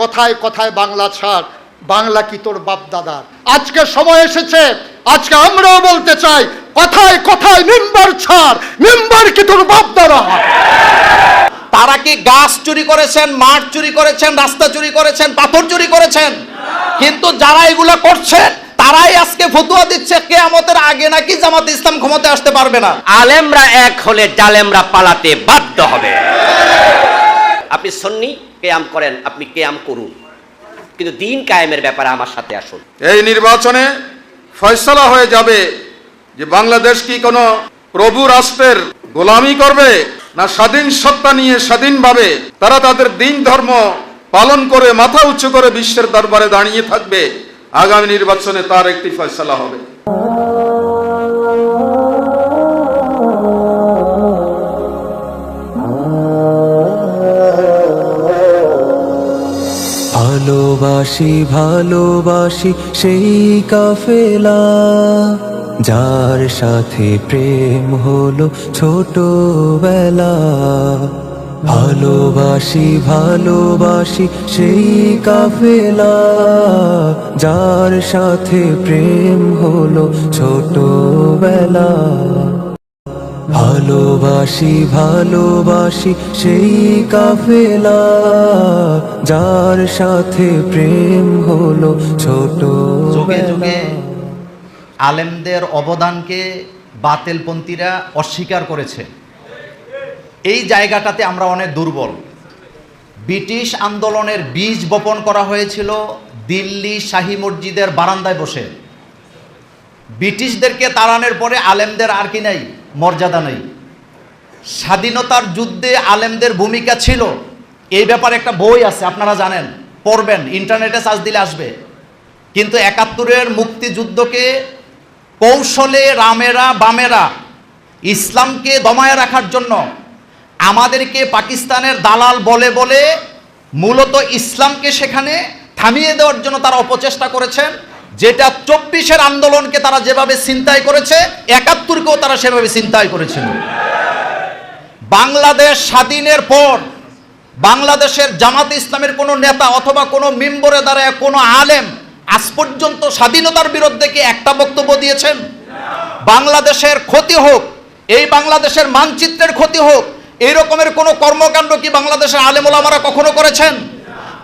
কথায় কথায় বাংলা ছাড়। বাংলা কি তোর বাপ দাদার? আজকে সময় এসেছে আজকে আমরাও বলতে চাই কথায় কথায় মেম্বার ছাড়। মেম্বার কি তোর বাপ দাদা? তারা কি গাছ চুরি করেছেন মাঠ চুরি করেছেন রাস্তা চুরি করেছেন পাথর চুরি করেছেন? কিন্তু যারা এগুলো করছেন তারাই আজকে ফতুয়া দিচ্ছে কেয়ামতের আগে নাকি জামাত ইসলাম ক্ষমতায় আসতে পারবে না। আলেমরা এক হলে জালেমরা পালাতে বাধ্য হবে। আপনি সন্নি, কেয়াম করেন, আপনি কেয়াম করুন। কিন্তু দিন কায়েমের ব্যাপারে আমার সাথে আসুন। এই নির্বাচনে ফয়সলা হয়ে যাবে যে বাংলাদেশ কি কোনো প্রভু রাষ্ট্রের গোলামি করবে না স্বাধীন সত্তা নিয়ে স্বাধীনভাবে তারা তাদের দিন ধর্ম পালন করে মাথা উঁচু করে বিশ্বের দরবারে দাঁড়িয়ে থাকবে? আগামী নির্বাচনে তার একটি ফয়সলা হবে। ভালোবাসি ভালোবাসি সেই কাফেলা যার সাথে প্রেম হলো ছোটবেলা। ভালোবাসি ভালোবাসি সেই কাফেলা যার সাথে প্রেম হলো ছোটবেলা। ভালোবাসি ভালোবাসি সেই কাফেলা যার সাথে প্রেম হলো ছোট যুগে যুগে আলেমদের অবদানকে বাতেলপন্থীরা অস্বীকার করেছে। এই জায়গাটাতে আমরা অনেক দুর্বল। ব্রিটিশ আন্দোলনের বীজ বপন করা হয়েছিল দিল্লি শাহি মসজিদের বারান্দায় বসে। ব্রিটিশদেরকে তাড়ানোর পরে আলেমদের আর কি নাই। মর্যাদা নেই। স্বাধীনতার যুদ্ধে আলেমদের ভূমিকা ছিল। এই ব্যাপারে একটা বই আছে, আপনারা জানেন। পড়বেন, ইন্টারনেটে সার্চ দিলে আসবে। কিন্তু একাত্তরের মুক্তিযুদ্ধকে কৌশলে রামেরা, বামেরা, ইসলামকে দমায় রাখার জন্য আমাদেরকে পাকিস্তানের দালাল বলে বলে মূলত ইসলামকে সেখানে থামিয়ে দেওয়ার জন্য তারা অপচেষ্টা করেছেন। যেটা চব্বিশের আন্দোলনকে তারা যেভাবে চিন্তাই করেছে, একাত্তরকেও তারা সেভাবে চিন্তাই করেছিল। বাংলাদেশ স্বাধীনের পর বাংলাদেশের জামাত ইসলামের কোনো নেতা অথবা কোনো মেম্বরে দ্বারা কোনো আলেম আজ পর্যন্ত স্বাধীনতার বিরুদ্ধে কি একটা বক্তব্য দিয়েছেন? বাংলাদেশের ক্ষতি হোক, এই বাংলাদেশের মানচিত্রের ক্ষতি হোক, এই রকমের কোনো কর্মকাণ্ড কি বাংলাদেশের আলেমোলামারা কখনো করেছেন?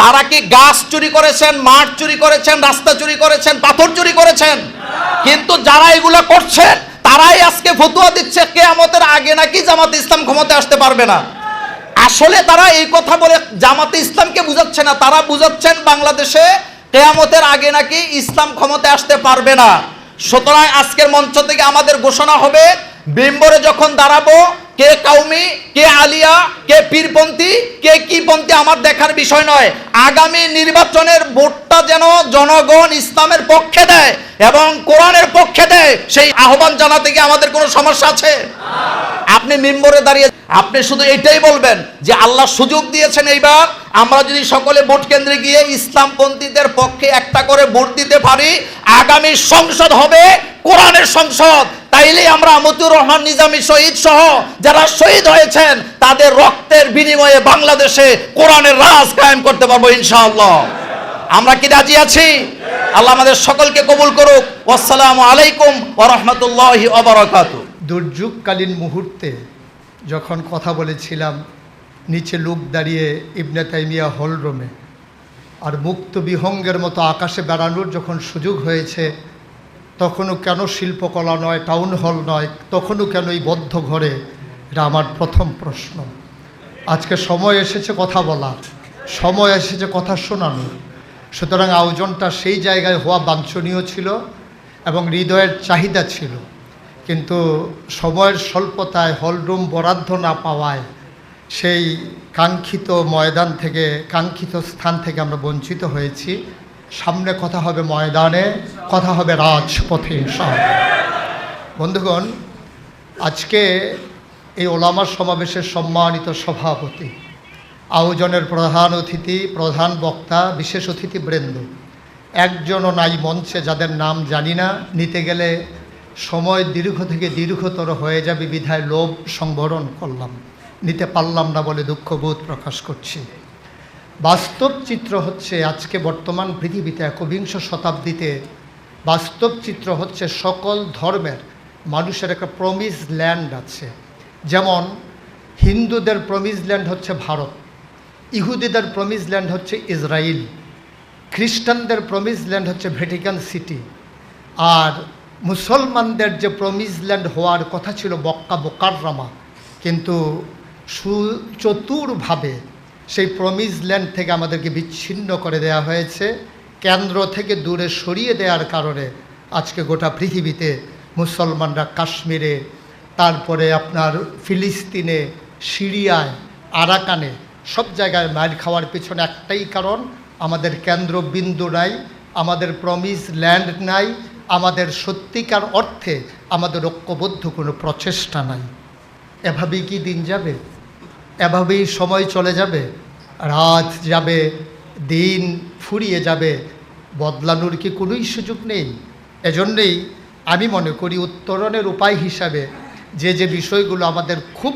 তারা কি গাছ চুরি করেছেন, মাঠ চুরি করেছেন, রাস্তা চুরি করেছেন, পাথর চুরি করেছেন? কিন্তু যারা এগুলো করছেন, তারাই আজকে ফতুয়া দিচ্ছে, কেয়ামতের আগে নাকি জামাত ইসলাম ক্ষমতায় আসতে পারবে না। আসলে তারা এই কথা বলে জামাতে ইসলামকে বুঝাচ্ছে না, তারা বুঝাচ্ছেন বাংলাদেশে কেয়ামতের আগে নাকি ইসলাম ক্ষমতায় আসতে পারবে না। সুতরাং আজকের মঞ্চ থেকে আমাদের ঘোষণা হবে বিম্বরে যখন দাঁড়াবো, কে কাউমি, কে আলিয়া, কে পীরপন্থী, কে কি পন্থী, আমার দেখার বিষয় নয়। আগামী নির্বাচনের ভোটটা যেন জনগণ ইসলামের পক্ষে দেয় এবং কোরআনের পক্ষে দেয়, সেই আহ্বান জানাতে গিয়ে আমাদের কোনো সমস্যা আছে? আপনি মিম্বরে দাঁড়িয়ে আপনি শুধু এটাই বলবেন যে আল্লাহ সুযোগ দিয়েছেন এইবার আমরা যদি সকলে ভোট কেন্দ্রে গিয়ে ইসলামপন্থীদের পক্ষে একটা করে ভোট দিতে পারি, আগামী সংসদ হবে কোরআনের সংসদ। তাইলে আমরা মতিউর রহমান নিজামী শহীদ সহ যারা শহীদ হয়েছেন, তাদের রক্তের বিনিময়ে বাংলাদেশে কোরআনের রাজ কায়েম করতে পারব ইনশাআল্লাহ। আমরা কি রাজি আছি? আল্লাহ আমাদের সকলকে কবুল করুক। আসসালামু আলাইকুম ওয়া রাহমাতুল্লাহি ওয়া বারাকাতুহু। দুর্যোগকালীন মুহূর্তে যখন কথা বলেছিলাম, নিচে লোক দাঁড়িয়ে ইবনে তাইমিয়া হল রুমে আর মুক্ত বিহঙ্গের মতো আকাশে বেড়ানোর যখন সুযোগ হয়েছে, তখনও কেন শিল্পকলা নয়, টাউন হল নয়, তখনও কেন এই বদ্ধ ঘরে? এটা আমার প্রথম প্রশ্ন। আজকে সময় এসেছে কথা বলার, সময় এসেছে কথা শোনানোর সুতরাং আয়োজনটা সেই জায়গায় হওয়া বাঞ্ছনীয় ছিল এবং হৃদয়ের চাহিদা ছিল। কিন্তু সময়ের স্বল্পতায় হলরুম বরাদ্দ না পাওয়ায় সেই কাঙ্ক্ষিত ময়দান থেকে, কাঙ্ক্ষিত স্থান থেকে আমরা বঞ্চিত হয়েছি সামনে কথা হবে ময়দানে, কথা হবে রাজপথে ইনশাআল্লাহ। বন্ধুগণ, আজকে এই ওলামার সমাবেশের সম্মানিত সভাপতি, আয়োজনের প্রধান অতিথি, প্রধান বক্তা, বিশেষ অতিথি বৃন্দ একজনও নাই মঞ্চে যাদের নাম জানি না, নিতে গেলে সময় দীর্ঘ থেকে দীর্ঘতর হয়ে যাবে বিধায় লোভ সংবরণ করলাম। নিতে পারলাম না বলে দুঃখবোধ প্রকাশ করছি। বাস্তব চিত্র হচ্ছে আজকে বর্তমান পৃথিবীতে একবিংশ শতাব্দীতে বাস্তব চিত্র হচ্ছে সকল ধর্মের মানুষের একটা প্রমিস ল্যান্ড আছে। যেমন হিন্দুদের প্রমিস ল্যান্ড হচ্ছে ভারত, ইহুদিদের প্রমিস ল্যান্ড হচ্ছে ইসরায়েল খ্রিস্টানদের প্রমিস ল্যান্ড হচ্ছে ভ্যাটিকান সিটি, আর মুসলমানদের যে প্রমিস ল্যান্ড হওয়ার কথা ছিল বক্কা বোকাররামা কিন্তু সুচতুরভাবে সেই প্রমিস ল্যান্ড থেকে আমাদেরকে বিচ্ছিন্ন করে দেয়া হয়েছে। কেন্দ্র থেকে দূরে সরিয়ে দেওয়ার কারণে আজকে গোটা পৃথিবীতে মুসলমানরা কাশ্মীরে, তারপরে আপনার ফিলিস্তিনে, সিরিয়ায়, আরাকানে সব জায়গায় মার খাওয়ার পেছনে একটাই কারণ, আমাদের কেন্দ্রবিন্দু নাই, আমাদের প্রমিস ল্যান্ড নাই আমাদের সত্যিকার অর্থে আমাদের ঐক্যবদ্ধ কোনো প্রচেষ্টা নাই। এভাবেই কি দিন যাবে? এভাবেই সময় চলে যাবে? রাত যাবে, দিন ফুরিয়ে যাবে, বদলানোর কি কোনোই সুযোগ নেই? এজন্যেই আমি মনে করি উত্তরণের উপায় হিসাবে যে যে বিষয়গুলো আমাদের খুব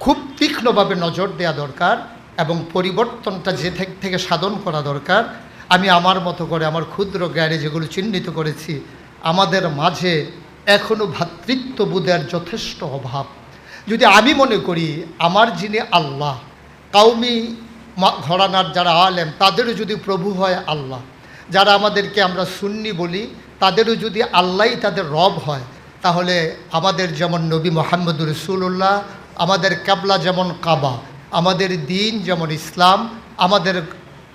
খুব তীক্ষ্ণভাবে নজর দেওয়া দরকার এবং পরিবর্তনটা যে থেকে সাধন করা দরকার, আমি আমার মতো করে, আমার ক্ষুদ্র জ্ঞানে যেগুলো চিহ্নিত করেছি আমাদের মাঝে এখনও ভ্রাতৃত্ববোধের যথেষ্ট অভাব। যদি আমি মনে করি আমার যিনি আল্লাহ, কাউমি ঘরানার যারা আলেম, তাদেরও যদি প্রভু হয় আল্লাহ, যারা আমাদেরকে আমরা সুন্নি বলি, তাদেরও যদি আল্লাহই তাদের রব হয়, তাহলে আমাদের যেমন নবী মোহাম্মদ রসুল্লাহ আমাদের কাবলা যেমন কাবা, আমাদের দিন যেমন ইসলাম, আমাদের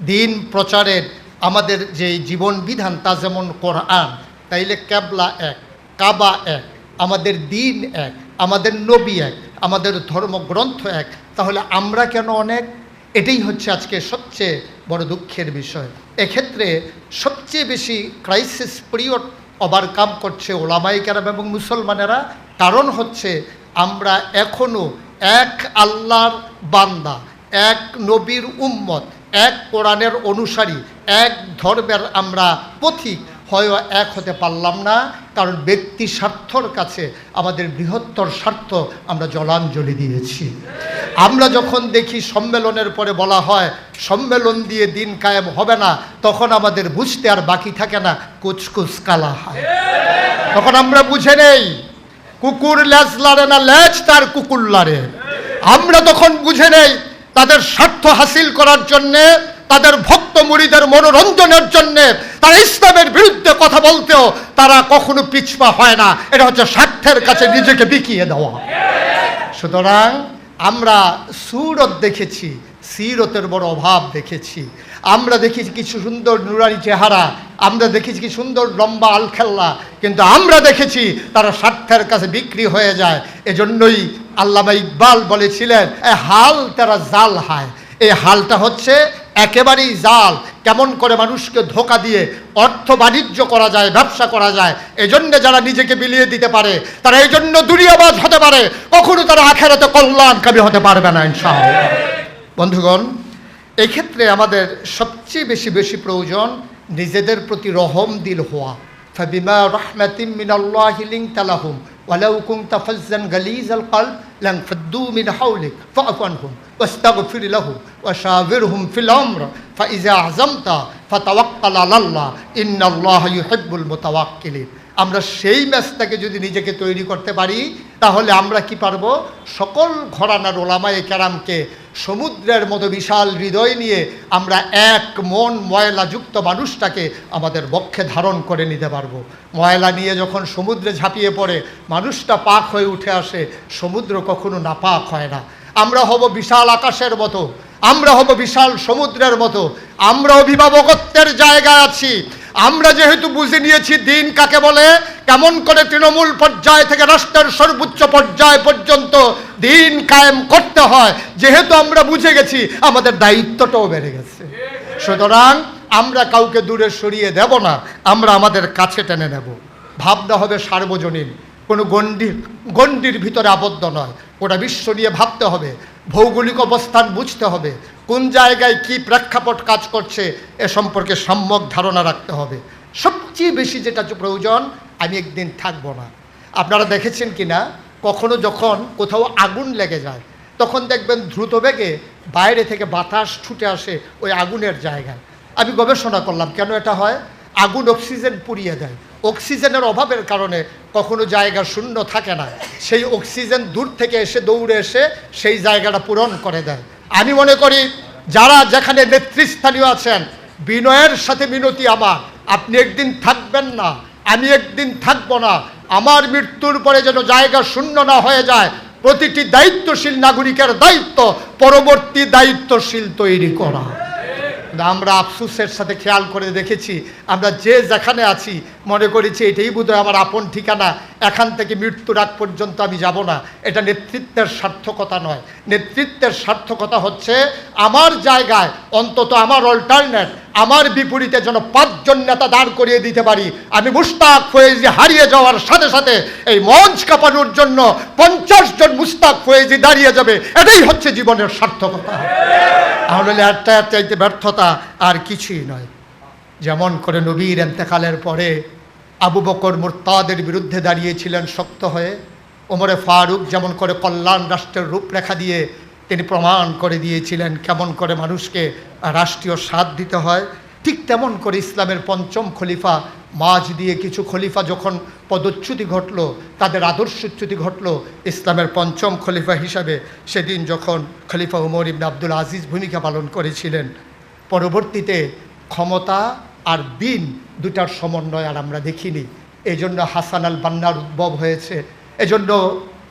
দিন প্রচারের, আমাদের যে জীবন বিধান তা যেমন কোরআন তাইলে ক্যাবলা এক, কাবা এক, আমাদের দিন এক, আমাদের নবী এক, আমাদের ধর্মগ্রন্থ এক। তাহলে আমরা কেন অনেক? এটাই হচ্ছে আজকে সবচেয়ে বড় দুঃখের বিষয়। এক্ষেত্রে সবচেয়ে বেশি ক্রাইসিস পিরিয়ড ওভারকাম করছে ওলামাই কেরাম এবং মুসলমানেরা। কারণ হচ্ছে আমরা এখনও এক আল্লাহর বান্দা, এক নবীর উম্মত, এক কোরআনের অনুসারী, এক ধর্মের আমরা পথিক। হয় এক হতে পারলাম না, কারণ ব্যক্তি স্বার্থর কাছে আমাদের বৃহত্তর স্বার্থ আমরা জলাঞ্জলি দিয়েছি। আমরা যখন দেখি সম্মেলনের পরে বলা হয়, সম্মেলন দিয়ে দিন কায়েম হবে না, তখন আমাদের বুঝতে আর বাকি থাকে না, কুচকুচ কালা হয়। তখন আমরা বুঝে নেই, কুকুর লেজ লাড়ে না, লেজ তার কুকুর লাড়ে। আমরা তখন বুঝে নেই, তাদের স্বার্থ হাসিল করার জন্যে তাদের ভক্ত মুড়িদের মনোরঞ্জনের জন্যে তারা ইসলামের বিরুদ্ধে কথা বলতেও তারা কখনো পিছপা হয় না। এটা হচ্ছে স্বার্থের কাছে নিজেকে বিকিয়ে দেওয়া। সুতরাং আমরা সুরত দেখেছি, সিরতের বড় অভাব দেখেছি। আমরা দেখেছি কিছু সুন্দর নুরানি চেহারা, আমরা দেখেছি কি সুন্দর লম্বা আলখেল্লা, কিন্তু আমরা দেখেছি তারা স্বার্থের কাছে বিক্রি হয়ে যায়। এজন্যই আল্লামা ইকবাল বলেছিলেন হাল তারা জাল হায়। এই হালটা হচ্ছে একেবারেই জাল, কেমন করে মানুষকে ধোকা দিয়ে অর্থ বাণিজ্য করা যায়, ব্যবসা করা যায়, এজন্য যারা নিজেকে বিলিয়ে দিতে পারে, তারা এই জন্য দুনিয়াবাজ হতে পারে, কখনো তারা আখেরাতে কল্যাণকামী হতে পারবে না, ইনশাআল্লাহ। বন্ধুগণ, এক্ষেত্রে আমাদের সবচেয়ে বেশি বেশি প্রয়োজন নিজেদের প্রতি রহম দিল হওয়া। ফাবিমা রহমাতিম মিনাল্লাহি লিনতা লাহুম, ওয়ালাউ কুনতা ফাজ্জান لانفضوا من حولك فاعف عنهم واستغفر لهم وشاورهم في الأمر فإذا عزمت فتوكل على الله إن الله يحب المتوكلين. আমরা সেই ম্যাচটাকে যদি নিজেকে তৈরি করতে পারি, তাহলে আমরা কি পারব? সকল ঘরানার ওলামায়ে কেরামকে সমুদ্রের মতো বিশাল হৃদয় নিয়ে আমরা এক মন ময়লাযুক্ত মানুষটাকে আমাদের বক্ষে ধারণ করে নিতে পারব। ময়লা নিয়ে যখন সমুদ্রে ঝাঁপিয়ে পড়ে, মানুষটা পাক হয়ে উঠে আসে, সমুদ্র কখনো নাপাক হয় না। আমরা হব বিশাল আকাশের মতো, আমরা হব বিশাল সমুদ্রের মতো, আমরা অভিভাবকত্বের জায়গায় আছি আমরা যেহেতু বুঝে নিয়েছি দিন কাকে বলে, কেমন করে তৃণমূল পর্যায় থেকে রাষ্ট্রের সর্বোচ্চ পর্যায় পর্যন্ত দিন কায়েম করতে হয়, যেহেতু আমরা বুঝে গেছি আমাদের দায়িত্বটাও বেড়ে গেছে। সুতরাং আমরা কাউকে দূরে সরিয়ে দেব না, আমরা আমাদের কাছে টেনে নেব। ভাবনা হবে সার্বজনীন, কোনো গণ্ডির গণ্ডির ভিতরে আবদ্ধ নয়, ওটা বিশ্ব নিয়ে ভাবতে হবে। ভৌগোলিক অবস্থান বুঝতে হবে, কোন জায়গায় কি প্রেক্ষাপট কাজ করছে, এ সম্পর্কে সম্যক ধারণা রাখতে হবে। সবচেয়ে বেশি যেটা প্রয়োজন, আমি একদিন থাকব না। আপনারা দেখেছেন কি না কখনো যখন কোথাও আগুন লেগে যায়, তখন দেখবেন দ্রুত বেগে বাইরে থেকে বাতাস ছুটে আসে ওই আগুনের জায়গায়। আমি গবেষণা করলাম, কেন এটা হয়? আগুন অক্সিজেন পুড়িয়ে দেয়। অক্সিজেনের অভাবের কারণে কখনো জায়গা শূন্য থাকে না। সেই অক্সিজেন দূর থেকে এসে দৌড়ে এসে সেই জায়গাটা পূরণ করে দেয়। আমি মনে করি যারা যেখানে নেতৃস্থানীয় আছেন, বিনয়ের সাথে মিনতি আমার। আপনি একদিন থাকবেন না, আমি একদিন থাকব না। আমার মৃত্যুর পরে যেন জায়গা শূন্য না হয়ে যায়, প্রতিটি দায়িত্বশীল নাগরিকের দায়িত্ব, পরবর্তী দায়িত্বশীল তৈরি করা। আমরা আফসুসের সাথে খেয়াল করে দেখেছি, আমরা যে যেখানে আছি, মনে করেছি এটাই বোধহয় আমার আপন ঠিকানা, এখান থেকে মৃত্যুর আগ পর্যন্ত আমি যাব না। এটা নেতৃত্বের সার্থকতা নয়। নেতৃত্বের সার্থকতা হচ্ছে আমার জায়গায় অন্তত আমার অল্টারনেট আমার বিপরীতে যেন পাঁচজন নেতা দাঁড় করিয়ে দিতে পারি। আমি মুস্তাক ফয়েজি হারিয়ে যাওয়ার সাথে সাথে এই মঞ্চ কাঁপানোর জন্য পঞ্চাশ জন মুস্তাক ফয়েজি দাঁড়িয়ে যাবে। এটাই হচ্ছে জীবনের সার্থকতা। তাহলে একটা ব্যর্থতা আর কিছুই নয়। যেমন করে নবীর এন্তেকালের পরে আবু বকর মুরতাদের বিরুদ্ধে দাঁড়িয়েছিলেন শক্ত হয়ে। ওমরে ফারুক যেমন করে কল্যাণ রাষ্ট্রের রূপরেখা দিয়ে তিনি প্রমাণ করে দিয়েছিলেন কেমন করে মানুষকে রাষ্ট্রীয় স্বাদ দিতে হয়। ঠিক তেমন করে ইসলামের পঞ্চম খলিফা মাঝ দিয়ে কিছু খলিফা যখন পদচ্যুতি ঘটল, তাদের আদর্শচ্যুতি ঘটল, ইসলামের পঞ্চম খলিফা হিসাবে সেদিন যখন খলিফা উমর ইবনে আব্দুল আজিজ ভূমিকা পালন করেছিলেন, পরবর্তীতে ক্ষমতা আর দিন দুটার সমন্বয় আর আমরা দেখিনি। এই জন্য হাসান আল বান্নার উদ্ভব হয়েছে। এজন্য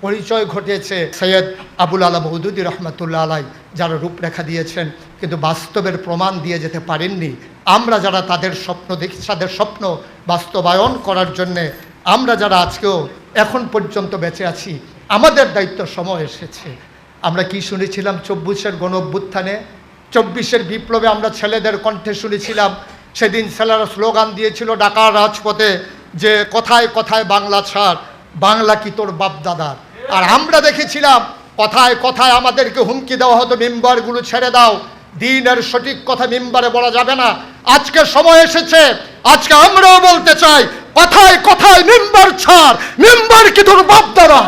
পরিচয় ঘটেছে সৈয়দ আবুল আলা মৌদুদি রহমতুল্লাহ আলাই, যারা রূপরেখা দিয়েছেন, কিন্তু বাস্তবের প্রমাণ দিয়ে যেতে পারেননি। আমরা যারা তাদের স্বপ্ন দেখি, তাদের স্বপ্ন বাস্তবায়ন করার জন্যে, আমরা যারা আজকেও এখন পর্যন্ত বেঁচে আছি, আমাদের দায়িত্ব সময় এসেছে। আমরা কি শুনেছিলাম চব্বিশের গণ অভ্যুত্থানে চব্বিশের বিপ্লবে আমরা ছেলেদের কণ্ঠে শুনেছিলাম, সেদিন ছেলেরা স্লোগান দিয়েছিল ঢাকার রাজপথে যে কথায় কথায় বাংলা ছাড়, বাংলা কি তোর বাপদাদার? আর আমরা দেখেছিলাম, কথায় কথায় আমাদেরকে হুমকি দেওয়া হতো, মেম্বারগুলো ছেড়ে দাও। দিনের সঠিক কথা মেম্বারে বলা যাবে না। আজকে সময় এসেছে, আজকে আমরাও বলতে চাই, কথায় কথায় মেম্বার ছাড়। মেম্বার কি তোর বাপদাদা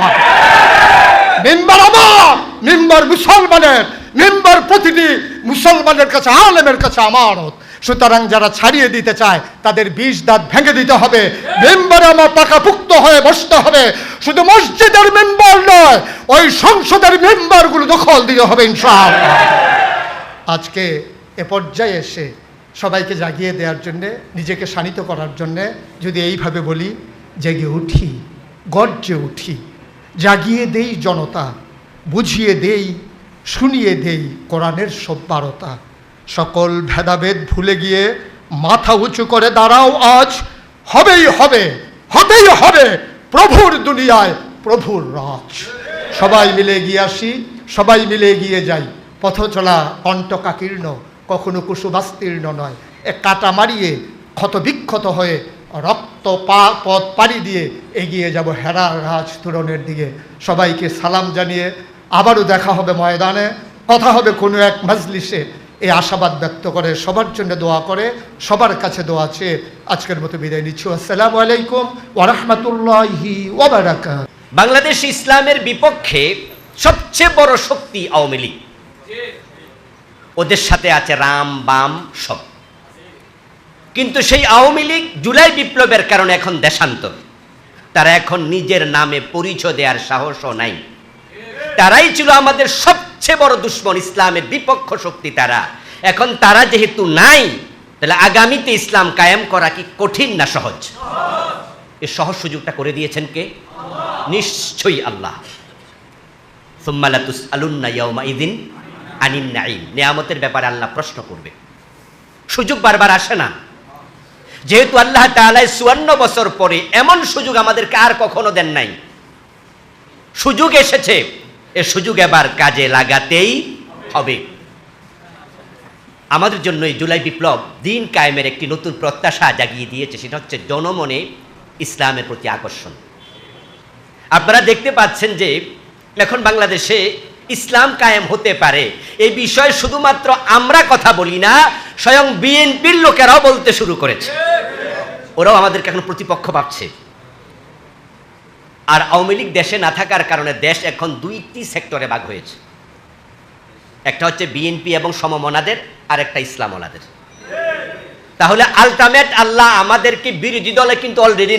মেম্বার আমার, মেম্বার মুসলমানের, মেম্বার প্রতিটি মুসলমানের কাছে, আলেমের কাছে আমানত। সুতরাং যারা ছাড়িয়ে দিতে চায়, তাদের বিষ দাঁত ভেঙে দিতে হবে। মেম্বারে আমার পাকাপুক্ত হয়ে বসতে হবে। শুধু মসজিদের মেম্বার নয়, ওই সংসদের মেম্বারগুলো দখল দিতে হবে ইনশাআল্লাহ। আজকে এ পর্যায়ে এসে সবাইকে জাগিয়ে দেওয়ার জন্যে, নিজেকে শানিত করার জন্যে যদি এইভাবে বলি, জেগে উঠি, গর্জে উঠি, জাগিয়ে দেই জনতা, বুঝিয়ে দেই, শুনিয়ে দেই কোরআনের সব্বারতা। সকল ভেদাভেদ ভুলে গিয়ে মাথা উঁচু করে দাঁড়াও আজ। হবেই হবে, হতেই হবে প্রভুর দুনিয়ায় প্রভুর রাজ। সবাই মিলে গিয়ে আসি, সবাই মিলে এগিয়ে যাই। পথ চলা কণ্টকাকীর্ণ কখনো কুসুবাস্তীর্ণ নয়। এ কাটা মারিয়ে ক্ষত বিক্ষত হয়ে রক্ত পা, পথ পাড়ি দিয়ে এগিয়ে যাব হেরা রাজ তুরনের দিকে। সবাইকে সালাম জানিয়ে আবারও দেখা হবে ময়দানে, কথা হবে কোনো এক মজলিসে। এই আশাবাদ ব্যক্ত করে, সবার জন্য দোয়া করে, সবার কাছে দোয়া আছে আজকের মতো বিদায় নিচ্ছি। আসসালামু আলাইকুম ওরহমতুল্লাহি বাংলাদেশ ইসলামের বিপক্ষে সবচেয়ে বড় শক্তি আওয়ামী লীগ। ওদের সাথে আছে রাম, বাম সব। কিন্তু সেই আওয়ামী লীগ জুলাই বিপ্লবের কারণে এখন দেশান্তর। তারা এখন নিজের নামে পরিচয় দেওয়ার সাহসও নাই। তারাই ছিল আমাদের সবচেয়ে বড় দুশ্মন, ইসলামের বিপক্ষ শক্তি তারা। এখন তারা যেহেতু নাই, তাহলে আগামীতে ইসলাম কায়েম করা কি কঠিন না সহজ? এ সহজ সুযোগটা করে দিয়েছেন কে? নিশ্চয়ই আল্লাহ। সুম্মালাতুস আলুন্না ইদিন নিয়ামতের ব্যাপারে আল্লাহ প্রশ্ন করবে। সুযোগ বারবার আসে না। যেহেতু আল্লাহ তাআলা চুয়ান্ন বছর পরে এমন সুযোগ আমাদেরকে আর কখনো দেন নাই। সুযোগ এসেছে। এ সুযোগ এবার কাজে লাগাতেই হবে। আমাদের জন্য এই জুলাই বিপ্লব দিন কায়েমের একটি নতুন প্রত্যাশা জাগিয়ে দিয়েছে, সেটা হচ্ছে জনমনে ইসলামের প্রতি আকর্ষণ। আপনারা দেখতে পাচ্ছেন যে এখন বাংলাদেশে ইসলাম কায়েম হতে পারে। এই বিষয়ে শুধুমাত্র আমরা কথা বলি না, স্বয়ং বিএনপির লোকেরাও বলতে শুরু করেছে। ওরাও আমাদেরকে এখন প্রতিপক্ষ ভাবছে। আর আওয়ামী লীগ দেশে না থাকার কারণে দেশ এখন দুইটি সেক্টরে ভাগ হয়েছে। একটা হচ্ছে বিএনপি এবং সমমনাদের আর একটা ইসলাম ওনাদের তাহলে আলটিমেট আল্লাহ আমাদেরকে বিরোধী দলে কিন্তু অলরেডি